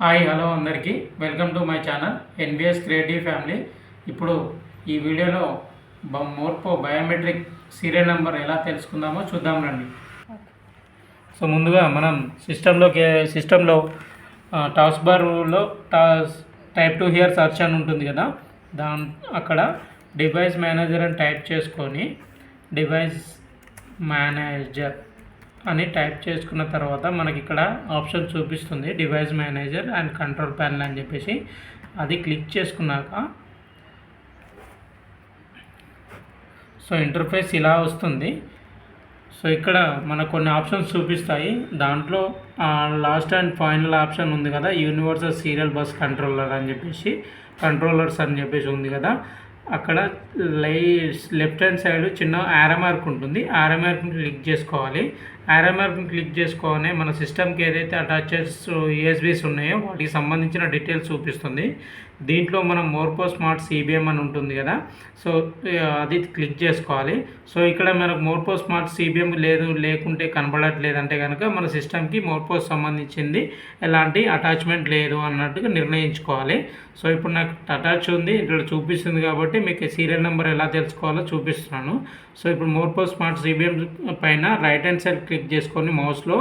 Hi hello అందరికీ. Welcome to my channel NBS creative family. ఇప్పుడు ఈ వీడియోలో బ- మోర్పో బయోమెట్రిక్ సీరియల్ నెంబర్ ఎలా తెలుసుకుందామో చూద్దాం రండి. సో ముందుగా మనం సిస్టంలోకి సిస్టంలో టాస్ బార్లో task type to here search అని ఉంటుంది కదా. దాని అక్కడ డివైస్ మేనేజర్ అని టైప్ చేసుకొని డివైస్ మేనేజర్ అని టైప్ చేసుకున్న తర్వాత మనకి ఇక్కడ ఆప్షన్ చూపిస్తుంది device manager and control panel అని చెప్పేసి. అది క్లిక్ చేసుకున్నాక సో ఇంటర్ఫేస్ ఇలా వస్తుంది. సో ఇక్కడ మనకు కొన్ని ఆప్షన్స్ చూపిస్తాయి. దాంట్లో లాస్ట్ అండ్ ఫైనల్ ఆప్షన్ ఉంది కదా యూనివర్సల్ సీరియల్ బస్ కంట్రోలర్ అని చెప్పేసి కంట్రోలర్స్ అని చెప్పేసి ఉంది కదా. అక్కడ లై లెఫ్ట్ హ్యాండ్ సైడ్ చిన్న ఆర్ఎంఆర్క్ ఉంటుంది. ఆర్ఎంఆర్క్ క్లిక్ చేసుకోవాలి. ఆరో మార్క్ని క్లిక్ చేసుకోగానే మన సిస్టమ్కి ఏదైతే అటాచెస్ యూఎస్బీస్ ఉన్నాయో వాటికి సంబంధించిన డీటెయిల్స్ చూపిస్తుంది. దీంట్లో మనం మోర్పో స్మార్ట్ సిబిఎం అని ఉంటుంది కదా. సో అది క్లిక్ చేసుకోవాలి. సో ఇక్కడ మనకు మోర్పో స్మార్ట్ సిబిఎం లేదు లేకుంటే కనబడట్లేదంటే అంటే కనుక మన సిస్టమ్కి మోర్పో సంబంధించింది ఎలాంటి అటాచ్మెంట్ లేదు అన్నట్టుగా నిర్ణయించుకోవాలి. సో ఇప్పుడు నాకు అటాచ్ ఉంది ఇక్కడ చూపిస్తుంది కాబట్టి మీకు సీరియల్ నెంబర్ ఎలా తెలుసుకోవాలో చూపిస్తున్నాను. సో ఇప్పుడు మోర్పో స్మార్ట్ సిబిఎం పైన రైట్ హ్యాండ్ సైడ్ క్లిక్ చేసుకొని మౌస్లో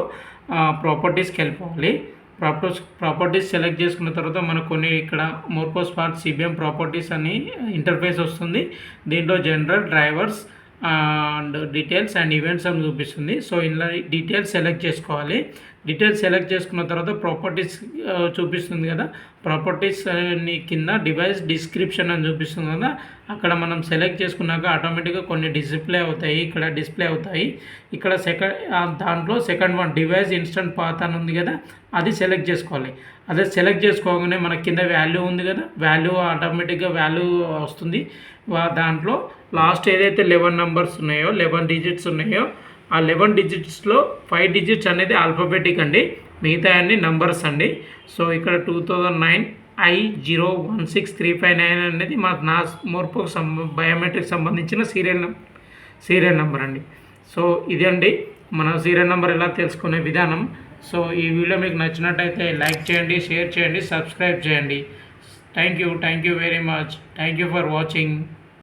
ప్రాపర్టీస్కి వెళ్ళిపోవాలి. ప్రాపర్టీస్ ప్రాపర్టీస్ సెలెక్ట్ చేసుకున్న తర్వాత మనకు కొన్ని ఇక్కడ మోర్పో పార్ట్ సిబిఎం ప్రాపర్టీస్ అని ఇంటర్ఫేస్ వస్తుంది. దీంట్లో general drivers and details and events అని చూపిస్తుంది. సో ఇందులో డీటెయిల్స్ సెలెక్ట్ చేసుకోవాలి. డీటెయిల్స్ సెలెక్ట్ చేసుకున్న తర్వాత ప్రాపర్టీస్ చూపిస్తుంది కదా. ప్రాపర్టీస్ కింద డివైస్ డిస్క్రిప్షన్ అని చూపిస్తుంది కదా. అక్కడ మనం సెలెక్ట్ చేసుకున్నాక ఆటోమేటిక్గా కొన్ని డిస్ప్లే అవుతాయి ఇక్కడ డిస్ప్లే అవుతాయి. ఇక్కడ సెకండ్ దాంట్లో second one device instant path అని ఉంది కదా. అది సెలెక్ట్ చేసుకోవాలి. అదే సెలెక్ట్ చేసుకోగానే మన కింద వాల్యూ ఉంది కదా. వాల్యూ ఆటోమేటిక్గా వాల్యూ వస్తుంది. దాంట్లో లాస్ట్ ఏదైతే లెవెన్ నెంబర్స్ ఉన్నాయో లెవెన్ డిజిట్స్ ఉన్నాయో ఆ లెవెన్ డిజిట్స్లో ఫైవ్ డిజిట్స్ అనేది ఆల్ఫాబెటిక్ అండి. మిగతా అన్ని నంబర్స్ అండి. సో ఇక్కడ two thousand nine I zero one six three five nine అనేది మా నా మోర్పుకు సంబ బయోమెట్రిక్ సంబంధించిన సీరియల్ సీరియల్ నెంబర్ అండి. సో ఇదండి మన సీరియల్ నెంబర్ ఎలా తెలుసుకునే విధానం. సో ఈ వీడియో మీకు నచ్చినట్టయితే లైక్ చేయండి షేర్ చేయండి సబ్స్క్రైబ్ చేయండి. Thank you thank you very much. Thank you for watching.